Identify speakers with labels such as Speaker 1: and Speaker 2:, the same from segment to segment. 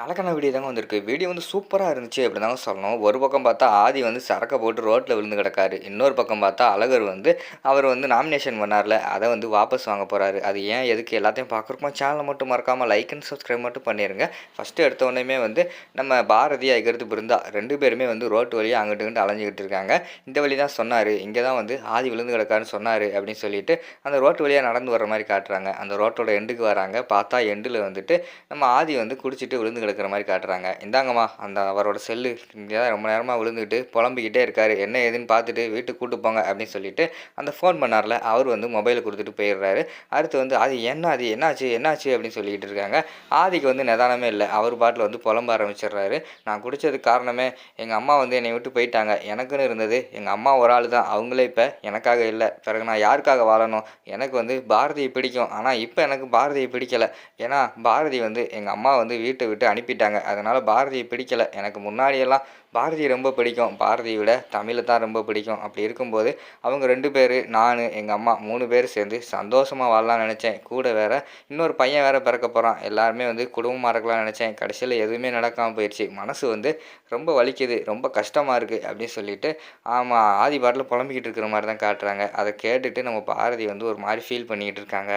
Speaker 1: நடக்கான video தாங்க வந்திருக்கு. Video வந்து சூப்பராக இருந்துச்சு அப்படி தாங்க சொல்லணும். ஒரு பக்கம் பார்த்தா ஆதி வந்து சரக்கை போட்டு ரோட்டில் விழுந்து கிடக்காரு. இன்னொரு பக்கம் பார்த்தா அழகர் வந்து அவர் வந்து நாமினேஷன் பண்ணார்ல. அதை வந்து வாபஸ் வாங்க போகிறாரு அது ஏன் எதுக்கு? எல்லாத்தையும் பார்க்குறப்போ சேனலை மட்டும் மறக்காமல் லைக் அண்ட் சப்ஸ்கிரைப் மட்டும் பண்ணிடுங்க ஃபஸ்ட்டு எடுத்த உடனே வந்து நம்ம பாரதி ஐக்கிறது பிருந்தா ரெண்டு பேருமே வந்து ரோட்டு வழியாக அங்கிட்டு இங்கிட்டு அலைஞ்சிக்கிட்டு இருக்காங்க. இந்த வழி தான் சொன்னார். இங்கே தான் வந்து ஆதி விழுந்து கிடக்காருன்னு சொன்னார் அப்படின்னு சொல்லிட்டு அந்த ரோட்டு வழியாக நடந்து வர மாதிரி காட்டுறாங்க. அந்த ரோட்டோட எண்டுக்கு வராங்க. பார்த்தா எண்டில் வந்துட்டு நம்ம ஆதி வந்து குடிச்சிட்டு விழுந்து எடுக்கிற மாதிரி காட்டுறாங்க. இந்தாங்கம்மா அந்த அவரோட செல்லு இங்கே ரொம்ப நேரமாக விழுந்துக்கிட்டு புலம்பிக்கிட்டே இருக்காரு. என்ன ஏதுன்னு பார்த்துட்டு வீட்டுக்கு கூட்டு போங்க அப்படின்னு சொல்லிட்டு அந்த ஃபோன் பண்ணார்ல. அவர் வந்து மொபைலை கொடுத்துட்டு போயிடுறாரு. அடுத்து வந்து அது என்ன அது என்னாச்சு என்னாச்சு? அப்படின்னு சொல்லிக்கிட்டு இருக்காங்க. ஆதிக்கு வந்து நிதானமே இல்லை. அவர் பாட்டில் வந்து புலம்ப ஆரம்பிச்சிடுறாரு. நான் குடித்ததுக்கு காரணமே எங்கள் அம்மா வந்து என்னை விட்டு போயிட்டாங்க. எனக்குன்னு இருந்தது. எங்கள் அம்மா ஒரு ஆள் தான். அவங்களே இப்போ எனக்காக இல்லை. பிறகு நான் யாருக்காக வாழணும்? எனக்கு வந்து பாரதியை பிடிக்கும். ஆனால் இப்போ எனக்கு பாரதியை பிடிக்கலை. ஏன்னா பாரதி வந்து எங்கள் அம்மா வந்து வீட்டை விட்டு அனுப்பிட்டாங்க. அதனால் பாரதியை பிடிக்கலை. எனக்கு முன்னாடியெல்லாம் பாரதி ரொம்ப பிடிக்கும். பாரதியை விட தமிழை தான் ரொம்ப பிடிக்கும். அப்படி இருக்கும்போது அவங்க ரெண்டு பேர் நான் எங்கள் அம்மா மூணு பேர் சேர்ந்து சந்தோஷமாக வாழலாம்னு நினச்சேன். கூட வேற இன்னொரு பையன் வேற பிறக்க போகிறான் எல்லாருமே வந்து குடும்பமாக இருக்கலாம்னு நினச்சேன். கடைசியில் எதுவுமே நடக்காமல் போயிடுச்சு மனசு வந்து ரொம்ப வலிக்குது. ரொம்ப கஷ்டமாக இருக்குது அப்படின்னு சொல்லிட்டு ஆமாம் ஆதி பாட்டில் புலம்பிக்கிட்டு இருக்கிற மாதிரி தான் காட்டுறாங்க. அதை கேட்டுட்டு நம்ம பாரதி வந்து ஒரு மாதிரி ஃபீல் பண்ணிக்கிட்டு இருக்காங்க.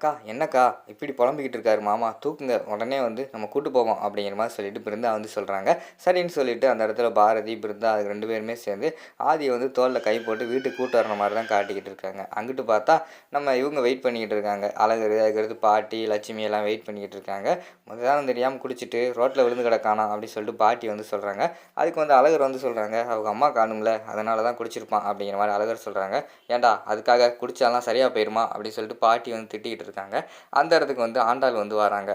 Speaker 1: அக்கா என்னக்கா? இப்படி புலம்பிக்கிட்டு இருக்காரு மாமா. தூக்குங்க. உடனே வந்து நம்ம கூட்டு போவோம் அப்படிங்கிற மாதிரி சொல்லிட்டு பிருந்தா வந்து சொல்கிறாங்க சரின்னு சொல்லிட்டு அந்த இடத்துல பாரதி பிருந்தா அது ரெண்டு பேருமே சேர்ந்து ஆதியை வந்து தோலில் கை போட்டு வீட்டுக்கு கூட்டு வர மாதிரி தான் காட்டிக்கிட்டு இருக்காங்க. அங்கிட்டு பார்த்தா நம்ம இவங்க வெயிட் பண்ணிக்கிட்டு இருக்காங்க. அழகர் அதுக்கடுத்து பாட்டி லட்சுமி எல்லாம் வெயிட் பண்ணிக்கிட்டு இருக்காங்க. முதலானம் தெரியாமல் குடிச்சிட்டு ரோட்டில் விழுந்து கிடக்கானா அப்படின்னு சொல்லிட்டு பாட்டி வந்து சொல்கிறாங்க அதுக்கு வந்து அழகர் வந்து சொல்கிறாங்க அவங்க அம்மா காணும்ல அதனால தான் குடிச்சிருப்பான் அப்படிங்கிற மாதிரி அழகர் சொல்கிறாங்க ஏன்டா அதுக்காக குடிச்சாலாம் சரியாக போயிருமா அப்படின்னு சொல்லிட்டு பாட்டி வந்து திட்டிக்கிட்டு இருக்காங்க அந்த இடத்துக்கு வந்து ஆண்டாள் வந்து வராங்க.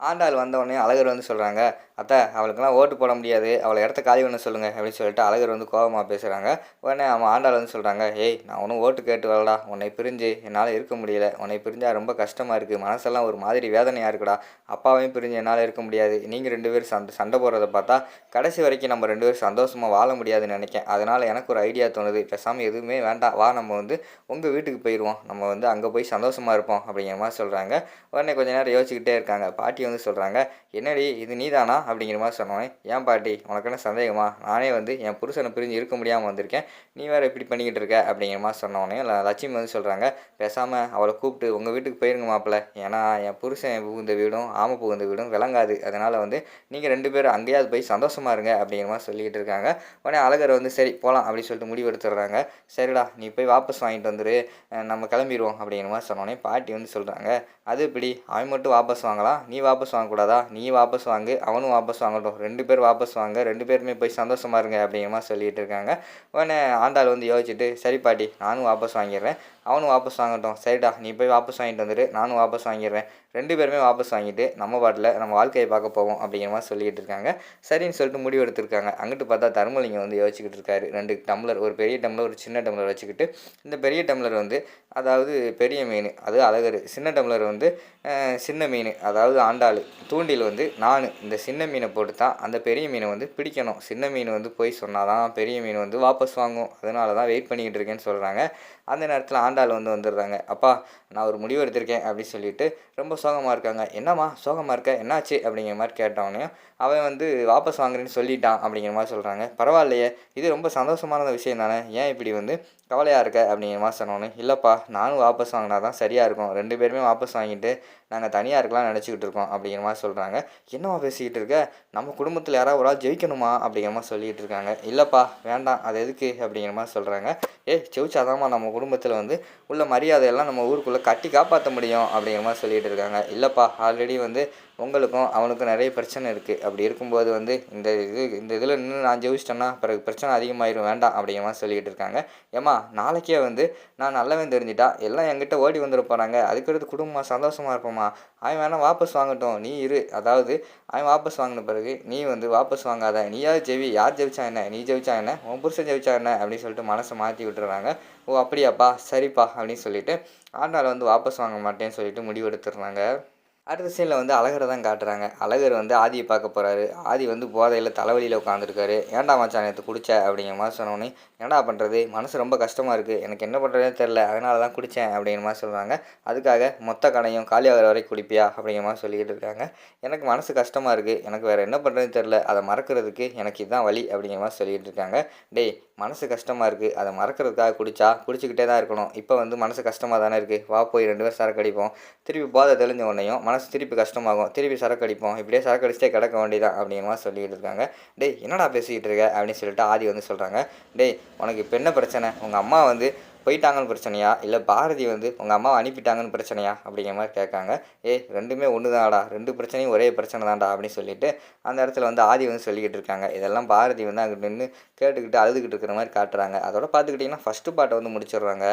Speaker 1: ஆண்டாள் வந்த உடனே அழகர் வந்து சொல்கிறாங்க அத்தை அவளுக்கெல்லாம் ஓட்டு போட முடியாது. அவளை இடத்த காலி பண்ண சொல்லுங்கள் அப்படின்னு சொல்லிட்டு அழகர் வந்து கோபமாக பேசுகிறாங்க உடனே அவன் ஆண்டாள் வந்து சொல்கிறாங்க ஏய் நான் ஒன்றும் ஓட்டு கேட்டு வரலடா. உன்னை பிரிஞ்சு என்னால் இருக்க முடியல. உன்னை பிரிஞ்சால் ரொம்ப கஷ்டமாக இருக்குது மனசெல்லாம் ஒரு மாதிரி வேதனையாக இருக்குடா. அப்பாவையும் பிரிஞ்சு என்னால் இருக்க முடியாது. நீங்கள் ரெண்டு பேரும் சண்டை சண்டை போடுறத பார்த்தா கடைசி வரைக்கும் நம்ம ரெண்டு பேரும் சந்தோஷமாக வாழ முடியாதுன்னு நினைக்கேன். அதனால் எனக்கு ஒரு ஐடியா தோணுது. பேசாமல் எதுவுமே வேண்டாம். வா நம்ம வந்து உங்கள் வீட்டுக்கு போயிடுவோம் நம்ம வந்து அங்கே போய் சந்தோஷமாக இருப்போம் அப்படிங்கிற மாதிரி சொல்கிறாங்க உடனே கொஞ்ச நேரம் யோசிச்சுக்கிட்டே இருக்காங்க. பாட்டி வந்து சொல்கிறாங்க என்னடி இது நீதானா? அப்படிங்கிற மாதிரி சொன்னோன்னே ஏன் பாட்டி உனக்கு என்ன சந்தேகமா? நானே வந்து என் புருஷனை பிரிஞ்சு இருக்க முடியாமல் வந்திருக்கேன். நீ வேறு இப்படி பண்ணிக்கிட்டு இருக்க? அப்படிங்கிற மாதிரி சொன்னோன்னே லட்சுமி வந்து சொல்கிறாங்க பேசாமல் அவளை கூப்பிட்டு உங்கள் வீட்டுக்கு போயிருங்க மாப்பிள்ள ஏன்னா என் புருஷன் புகுந்த வீடும் ஆமை புகுந்த வீடும் விளங்காது. அதனால் வந்து நீங்கள் ரெண்டு பேரும் அங்கேயாவது போய் சந்தோஷமா இருங்க. அப்படிங்கிற மாதிரி சொல்லிக்கிட்டு இருக்காங்க. உடனே அழகர் வந்து சரி போகலாம் அப்படின்னு சொல்லிட்டு முடிவு எடுத்துடுறாங்க சரிடா நீ போய் வாபஸ் வாங்கிட்டு வந்துரு. நம்ம கிளம்பிடுவோம் அப்படிங்கிற மாதிரி சொன்னோன்னே பாட்டி வந்து சொல்கிறாங்க அது இப்படி அவன் மட்டும் வாபஸ் வாங்கலாம் நீ வாபஸ் வாபஸ் வாங்கக்கூடாதா? நீ வாபஸ் வாங்கு அவனும் வாபஸ் வாங்கட்டும். ரெண்டு பேர் வாபஸ் வாங்க ரெண்டு பேருமே போய் சந்தோஷமா இருங்க அப்படிங்கிற மாதிரி சொல்லிகிட்டு இருக்காங்க. உடனே ஆண்டாள் வந்து யோசிச்சுட்டு சரி பாட்டி நானும் வாபஸ் வாங்கிடுறேன். அவனும் வாபஸ் வாங்கட்டும். சரிடா நீ போய் வாபஸ் வாங்கிட்டு வந்துடு நானும் வாபஸ் வாங்கிடுறேன். ரெண்டு பேருமே வாபஸ் வாங்கிட்டு நம்ம பாட்டில் நம்ம வாழ்க்கையை பார்க்க போவோம் அப்படிங்கிற மாதிரி சொல்லிட்டு இருக்காங்க. சரின்னு சொல்லிட்டு முடிவு எடுத்திருக்காங்க. அங்கிட்டு பார்த்தா தர்மலிங்கம் வந்து யோசிச்சுக்கிட்டு இருக்காரு. ரெண்டு டம்ளர் ஒரு பெரிய டம்ளர் ஒரு சின்ன டம்ளர் வச்சுக்கிட்டு இந்த பெரிய டம்ளர் வந்து அதாவது பெரிய மீன் அது அழகர். சின்ன டம்ளர் வந்து சின்ன மீன் அதாவது ஆண்டாள். தூண்டில் வந்து நான். இந்த சின்ன மீனை போட்டு தான் அந்த பெரிய மீனை வந்து பிடிக்கணும். சின்ன மீன் வந்து போய் சொன்னால் தான் பெரிய மீன் வந்து வாபஸ் வாங்கும். அதனால தான் வெயிட் பண்ணிக்கிட்டு இருக்கேன்னு சொல்கிறாங்க அந்த நேரத்தில் ஆண்டாள் வந்து வந்துடுறாங்க. அப்பா நான் ஒரு முடிவு எடுத்திருக்கேன் அப்படின்னு சொல்லிட்டு ரொம்ப சோகமாக இருக்காங்க. என்னம்மா சோகமாக இருக்க? என்னாச்சு? அப்படிங்கிற மாதிரி கேட்டவொடனே அவன் வந்து வாபஸ் வாங்குறேன்னு சொல்லிட்டான் அப்படிங்கிற மாதிரி சொல்கிறாங்க பரவாயில்லையே இது ரொம்ப சந்தோஷமான விஷயம் தானே? ஏன் இப்படி வந்து கவலையாக இருக்க? அப்படிங்கிற மாதிரி சொன்னோன்னே இல்லைப்பா நானும் வாபஸ் வாங்கினா தான் சரியாக இருக்கும். ரெண்டு பேருமே வாபஸ் வாங்கிட்டு நாங்கள் தனியாக இருக்கலாம் நினச்சிக்கிட்டு இருக்கோம் அப்படிங்கிற மாதிரி சொல்கிறாங்க என்னம்மா பேசிக்கிட்டு இருக்க? நம்ம குடும்பத்தில் யாராவது ஒரு ஆள் ஜெயிக்கணுமா? அப்படிங்கிற மாதிரி சொல்லிகிட்டு இருக்காங்க. இல்லைப்பா வேண்டாம். அது எதுக்கு? அப்படிங்கிற மாதிரி சொல்கிறாங்க ஏய் ஜெயிச்சாதாம்மா நம்ம குடும்பத்தில் வந்து உள்ள மரியாதையெல்லாம் நம்ம ஊருக்குள்ளே கட்டி காப்பாற்ற முடியும் அப்படிங்கிற மாதிரி சொல்லிகிட்டு இருக்காங்க. இல்லைப்பா ஆல்ரெடி வந்து உங்களுக்கும் அவனுக்கும் நிறைய பிரச்சனை இருக்குது அப்படி இருக்கும்போது வந்து இந்த இது இந்த இதில் நின்று நான் ஜெயிச்சிட்டேன்னா பிறகு பிரச்சனை அதிகமாயிரும் வேண்டாம் அப்படிங்கிற மாதிரி இருக்காங்க. ஏம்மா நாளைக்கே வந்து நான் நல்லவன் தெரிஞ்சிட்டா எல்லாம் என்கிட்ட ஓடி வந்துட போகிறாங்க அதுக்கடுத்து குடும்பமாக சந்தோஷமாக இருப்போம்மா அவன் வேணால் வாபஸ் வாங்கட்டும் நீ இரு. அதாவது அவன் வாபஸ் வாங்கின பிறகு நீ வந்து வாபஸ் வாங்காத. நீயாவது ஜெவி யார் ஜெயிச்சா என்ன? நீ ஜெயிச்சா என்ன? உன் புருஷன் ஜெயிச்சா என்ன? அப்படின்னு சொல்லிட்டு மனசை மாற்றி விட்டுறாங்க. ஓ அப்படியாப்பா சரிப்பா அப்படின்னு சொல்லிட்டு ஆண்டாள் வந்து வாபஸ் வாங்க மாட்டேன்னு சொல்லிட்டு முடிவு எடுத்துடுறாங்க அடுத்த சீனில் வந்து அழகரை தான் காட்டுறாங்க. அழகர் வந்து ஆதியை பார்க்க போகிறாரு ஆதி வந்து போதையில் தலைவலியில் உட்காந்துருக்காரு ஏன்டா மச்சான் நேற்று குடிச்ச? அப்படிங்கிற மாதிரி சொன்னோன்னே என்னடா பண்ணுறது மனசு ரொம்ப கஷ்டமாக இருக்குது எனக்கு என்ன பண்ணுறதே தெரில அதனால தான் குடித்தேன் அப்படிங்கிற மாதிரி சொல்கிறாங்க அதுக்காக மொத்த கடையும் காலியாகிற வரை குடிப்பியா? அப்படிங்கிற மாதிரி சொல்லிக்கிட்டு இருக்காங்க. எனக்கு மனசு கஷ்டமாக இருக்குது எனக்கு வேறு என்ன பண்ணுறதுன்னு தெரில அதை மறக்கிறதுக்கு எனக்கு இதுதான் வழி அப்படிங்கிற மாதிரி சொல்லிக்கிட்டு இருக்காங்க. டேய் மனசு கஷ்டமாக இருக்குது அதை மறக்கிறதுக்காக குடிச்சா குடிச்சிக்கிட்டே தான் இருக்கணும். இப்போ வந்து மனசு கஷ்டமாக தானே இருக்குது வா போய் ரெண்டு பேரும் சரக்கு அடிப்போம். திருப்பி போதை தெளிஞ்ச உடனேயும் மனசு திருப்பி கஷ்டமாகும். திருப்பி சரக்கு அடிப்போம். இப்படியே சரக்கு அடிச்சிட்டே கிடக்க வேண்டியதான் அப்படிங்கிற மாதிரி சொல்லிக்கிட்டு இருக்காங்க. டேய் என்னடா பேசிக்கிட்டு இருக்க? அப்படின்னு சொல்லிட்டு ஆதி வந்து சொல்கிறாங்க டேய் உனக்கு இப்போ என்ன பிரச்சனை? உங்கள் அம்மா வந்து போயிட்டாங்கன்னு பிரச்சனையா? இல்லை பாரதி வந்து உங்கள் அம்மாவை அனுப்பிட்டாங்கன்னு பிரச்சனையா? அப்படிங்கிற மாதிரி கேட்காங்க. ஏய் ரெண்டுமே ஒன்று தான்டா ரெண்டு பிரச்சனையும் ஒரே பிரச்சனை தான்டா அப்படின்னு சொல்லிட்டு அந்த இடத்துல வந்து ஆதி வந்து சொல்லிக்கிட்டு இருக்காங்க. இதெல்லாம் பாரதி வந்து அங்கே நின்று கேட்டுக்கிட்டு அழுதுகிட்டு இருக்கிற மாதிரி காட்டுறாங்க. அதோட பார்த்துக்கிட்டிங்கன்னா ஃபஸ்ட்டு பாட்டை வந்து முடிச்சிடுறாங்க.